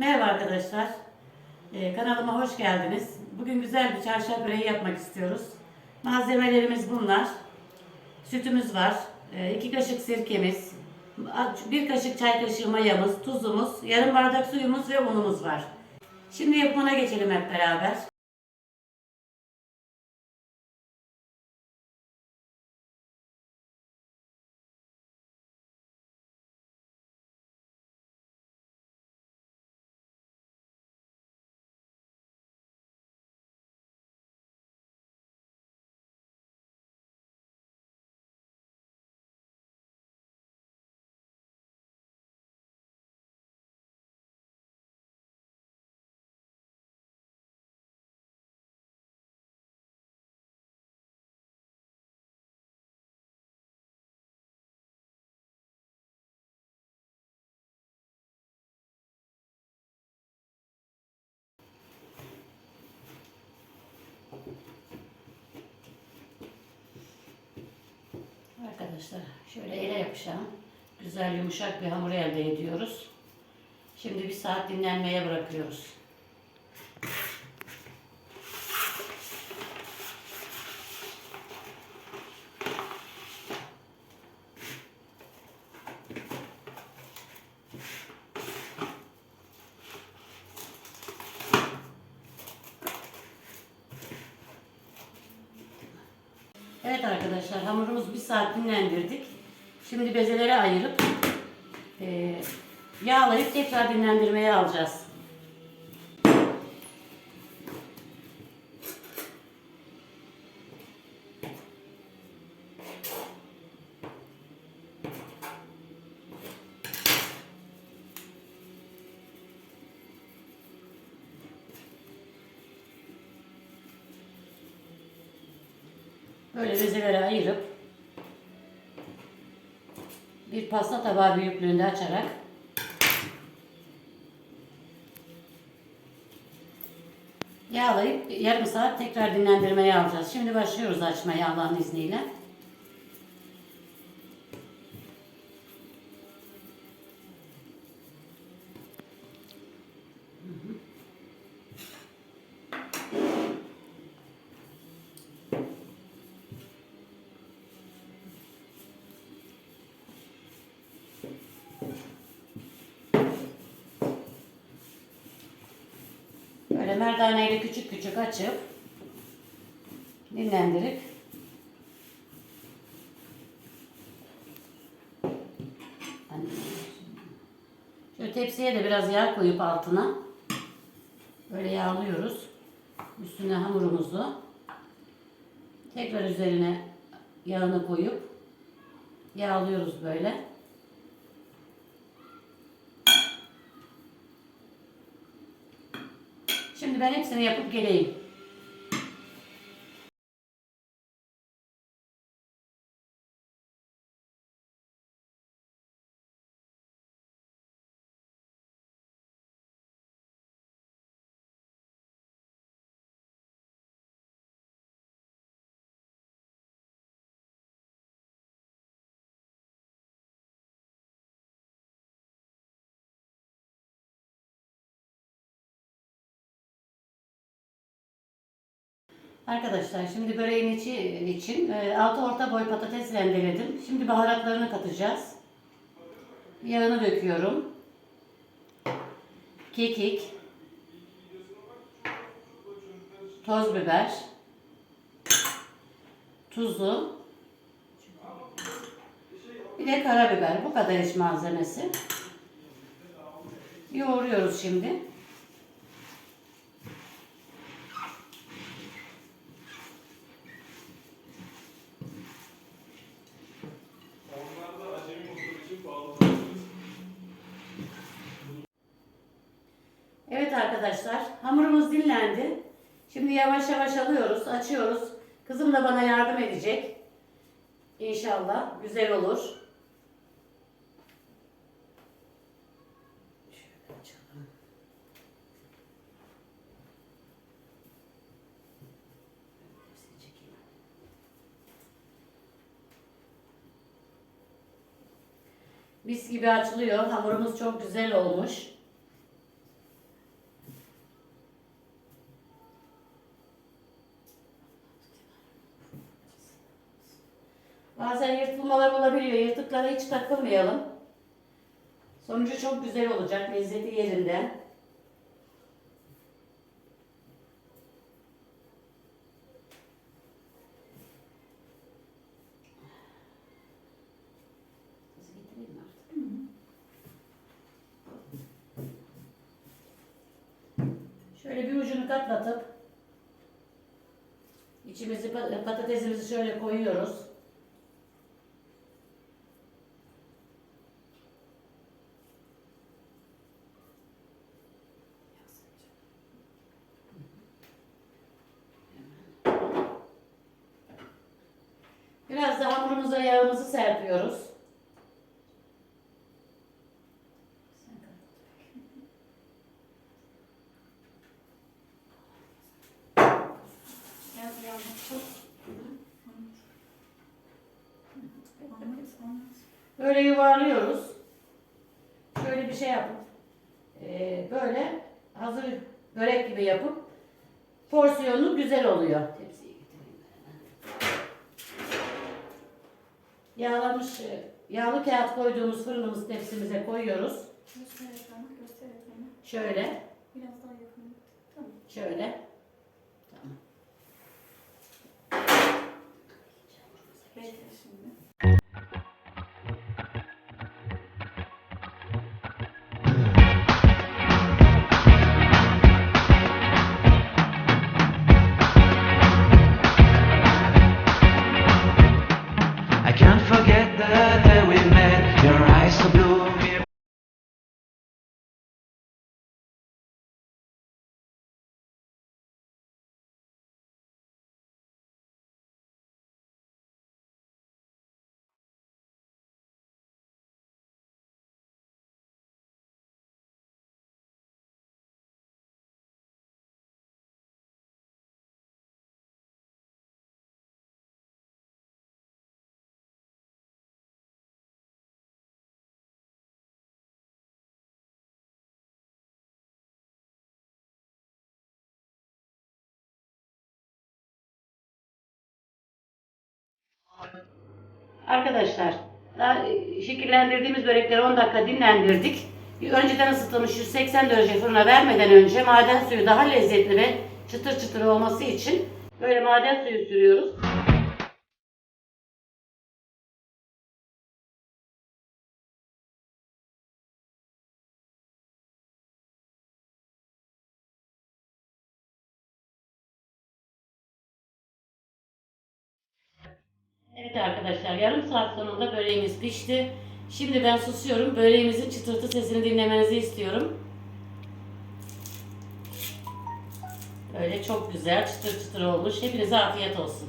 Merhaba arkadaşlar. Ee, kanalıma hoş geldiniz. Bugün güzel bir çarşaf böreği yapmak istiyoruz. Malzemelerimiz bunlar. Sütümüz var. 2 kaşık sirkemiz. bir kaşık çay kaşığı mayamız, tuzumuz, yarım bardak suyumuz ve unumuz var. Şimdi yapımına geçelim hep beraber. Arkadaşlar şöyle ele yapışan güzel yumuşak bir hamur elde ediyoruz. Şimdi bir saat dinlenmeye bırakıyoruz. Evet arkadaşlar hamurumuzu bir saat dinlendirdik. Şimdi bezelere ayırıp e, yağlayıp tekrar dinlendirmeye alacağız. Böyle bezelere ayırıp bir pasta tabağı büyüklüğünde açarak yağlayıp yarım saat tekrar dinlendirmeye alacağız. Şimdi başlıyoruz açmaya Allah'ın izniyle. Böyle merdaneyle küçük küçük açıp dinlendirip Şöyle tepsiye de biraz yağ koyup altına böyle yağlıyoruz. Üstüne hamurumuzu tekrar üzerine yağını koyup yağlıyoruz böyle. Şimdi ben hepsini yapıp geleyim. Arkadaşlar şimdi böreğin içi için e, altı orta boy patates rendeledim. Şimdi baharatlarını katacağız. Yağını döküyorum. Kekik. Toz biber. Tuzu. Bir de karabiber. Bu kadar iç malzemesi. Yoğuruyoruz şimdi. Onlar da acemi motor için pahalı. Evet arkadaşlar hamurumuz dinlendi. Şimdi yavaş yavaş alıyoruz, açıyoruz. Kızım da bana yardım edecek. İnşallah güzel olur. Şöyle. Mis gibi açılıyor. Hamurumuz çok güzel olmuş. Burkulmalar olabiliyor. Yırtıklara hiç takılmayalım. Sonucu çok güzel olacak. Lezzeti yerinde. Şöyle bir ucunu katlatıp içimizi pa- patatesimizi şöyle koyuyoruz. Biraz da hamurumuza yağımızı serpiyoruz. Böyle yuvarlıyoruz. Şöyle bir şey yapıp eee, böyle hazır börek gibi yapıp porsiyonu güzel oluyor. Tepsiye Yağlamış, yağlı kağıt koyduğumuz fırınımız tepsimize koyuyoruz. Göster ekrana, göster ekrana. Şöyle, Biraz daha yakın. Tamam. şöyle. Tamam. Bekle şimdi. Arkadaşlar, daha e, şekillendirdiğimiz börekleri 10 dakika dinlendirdik. Önceden ısıtılmış 180 derece fırına vermeden önce maden suyu daha lezzetli ve çıtır çıtır olması için böyle maden suyu sürüyoruz. Evet arkadaşlar yarım saat sonunda böreğimiz pişti. Şimdi ben susuyorum. Böreğimizin çıtırtı sesini dinlemenizi istiyorum. Böyle çok güzel çıtır çıtır olmuş. Hepinize afiyet olsun.